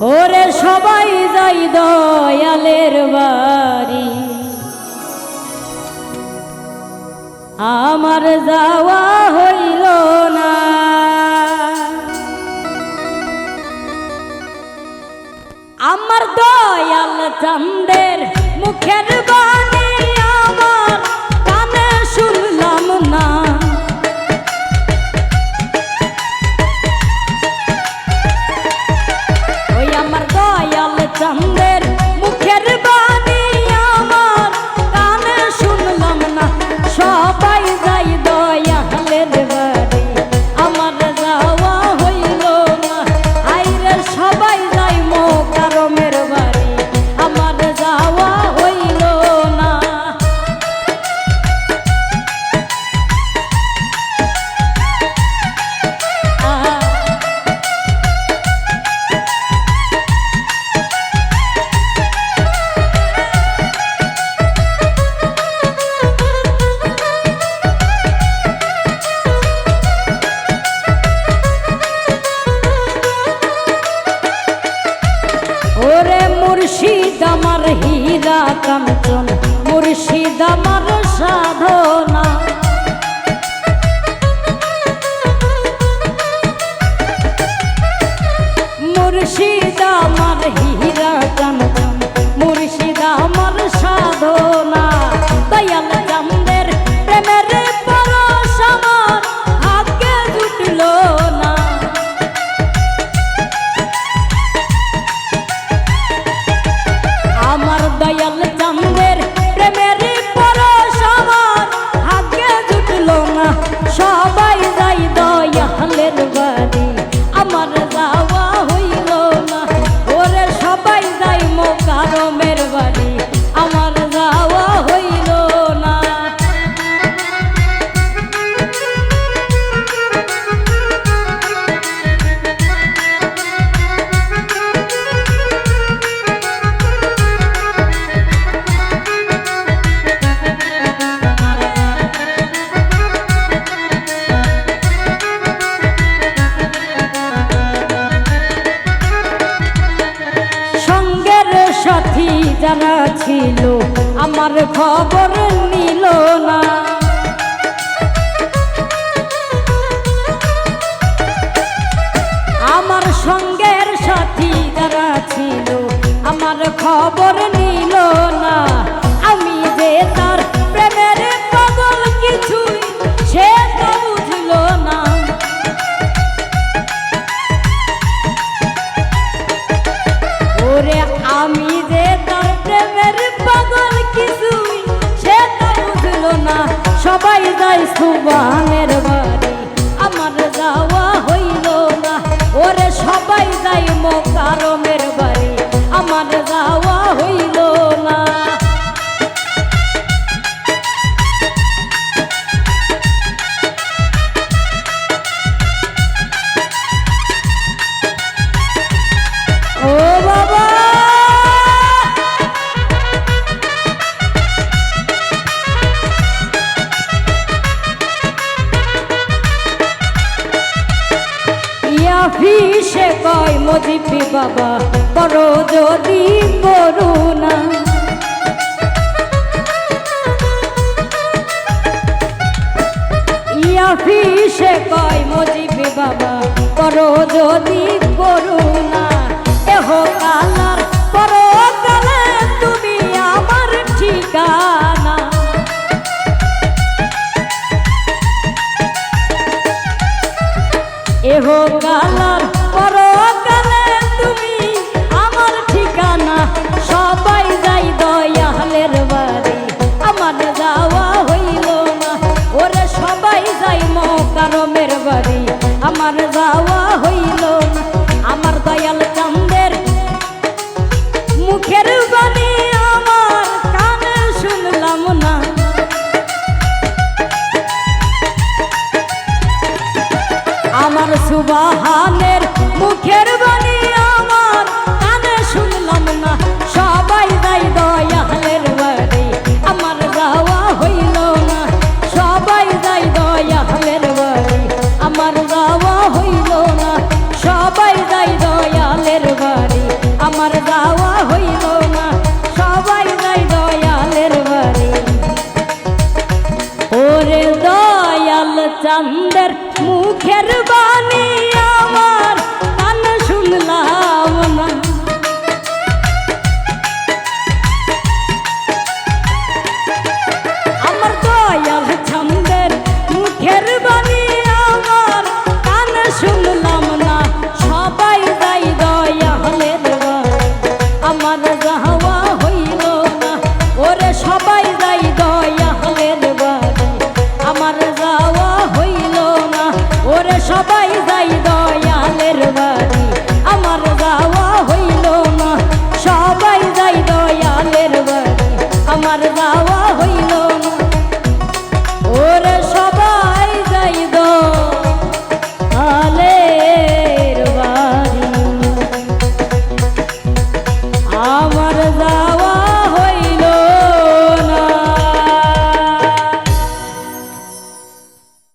ওরে সবাই যাই দয়ালের বাড়ি। আমার যাওয়া হইল না। আমার দয়াল চন্দ্রের মুখের আমার সাধনা। যারা ছিল আমার খবর নিল না। আমার সঙ্গের সাথী যারা ছিল আমার খবর সে কয় মজিপি বাবা, করো যদি করুণা। ইয়াফি সে কয় মজিপি বাবা, করো যদি করুণা। এহ কালা আর যাওয়া হইল আমার দয়াল চন্দের মুখের বাণী আমার কানে শুনলাম না। আমার সুবাহানে আমার যাওয়া যাই দয়ালের